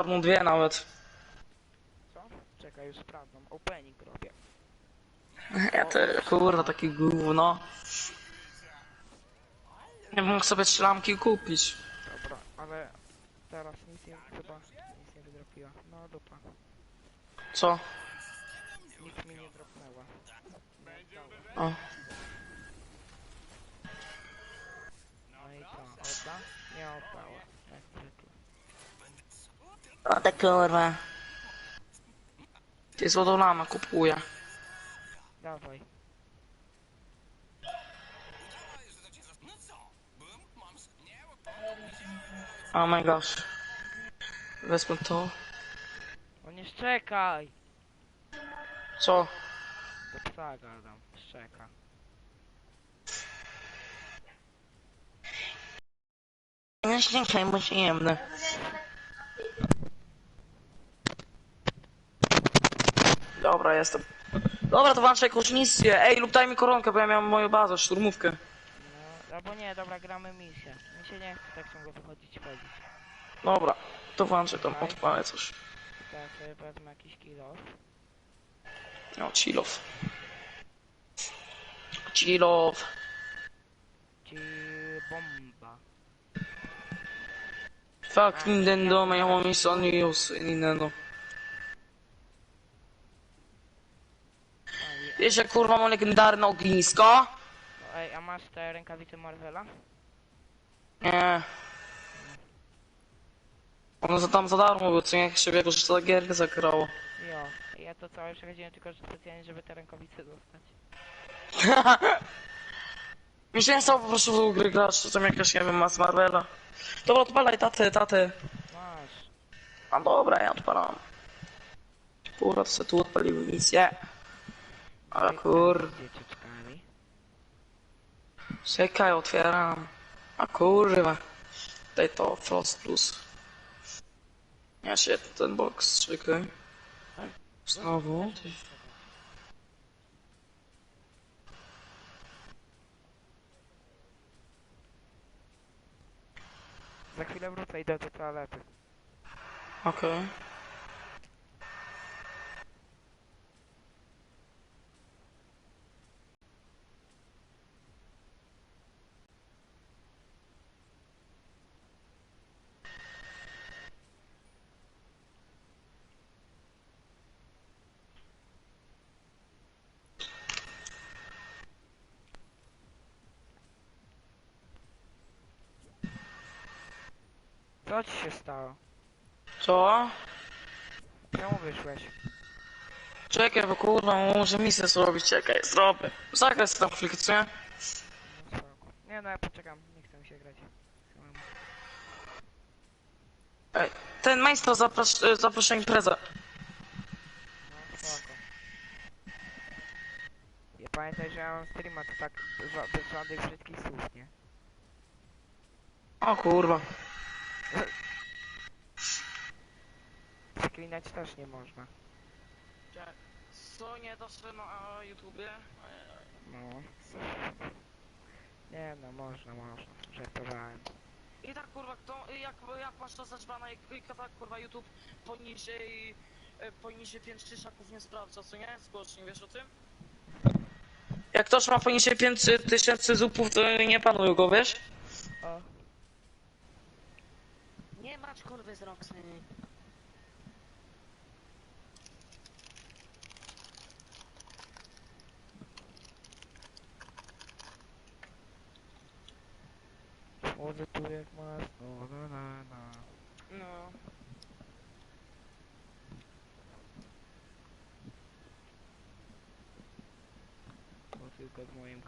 Czarną dwie nawet. Co? Czekaj, już sprawdzam. Opening robię. Ja te, kurwa, takie gówno. Nie mógł sobie strzelamki kupić. Dobra, ale teraz nic nie, chyba nic nie wydropiła. No dupa. Co? Nic mi nie dropnęła. O. No i co, odda? Nie oddała. Jak zwykle. O te kurwa. Ty złotolama kupuję. Dawaj. Oh my gosh. Wezmę to. O nie szczekaj! Co? Do psa gadam. Szczeka. Nie śniegaj, bo się jemne. Dobra, jestem. Dobra, to włączaj misję. Ej, lub daj mi koronkę, bo ja miałem moją bazę, szturmówkę. No, albo nie, dobra, gramy misję. Mi się nie chce tak ciągle wychodzić, chodzić. Dobra, to włączaj tam, odpalę coś. Teraz sobie wezmę jakiś kilo. No, chillow. Chillow. Ci bomba. Fuck Nintendo, ja mam mi Sony News Nintendo. Wiesz, jak kurwa mam legendarne ognisko? no, ej, a masz te rękawice Marvela? Nie. Ono za tam za darmo było, co nie jak się wie, że to gierkę zagrało. Jo, ja to całe przechodziłem tylko że specjalnie, żeby te rękawice dostać. Mi się nie stało po prostu w gry grać, to tam jakaś, nie wiem, mas Marvela. Dobra, odpalaj tatę, tatę. Masz. A dobra, ja odpalam. Kurwa, to se tu odpaliły misję. Ale kur... Dzieciaczkami. Czekaj, otwieram. A kurwa. Daj to, Frost Plus. Ja się ten box, czekaj. Znowu. Za chwilę wrócę, idę do toalety. Okej. Co ci się stało? Co? Czemu wyszłeś? Czekaj, bo kurwa, muszę misję zrobić, czekaj, zrobię. Zagraj sobie tam chwilkę, co nie? No spoko. Nie no, ja poczekam, nie chcę mi się grać. Samemu. Ej, ten majstro zapras e, zaprasza imprezę. No spoko. Ja pamiętaj, że ja mam streama, to tak ża- bez żadnych brzydkich słów, nie? O kurwa. Przeklinać też nie można. Co nie doszło na YouTubie? No. Nie no, można, można. Żartowałem. I tak kurwa, kto, jak, jak masz to zaczbana, jak, jak tak kurwa YouTube poniżej, e, poniżej 5 tysiaków nie sprawdza, co nie? Zgłośnie, wiesz o tym? Jak ktoś ma poniżej 5 tysięcy zupów, to nie panują go, wiesz? O. Nie mać kurwy z Roxy. Chodzę tu jak masno, na na na. No. To tylko w moim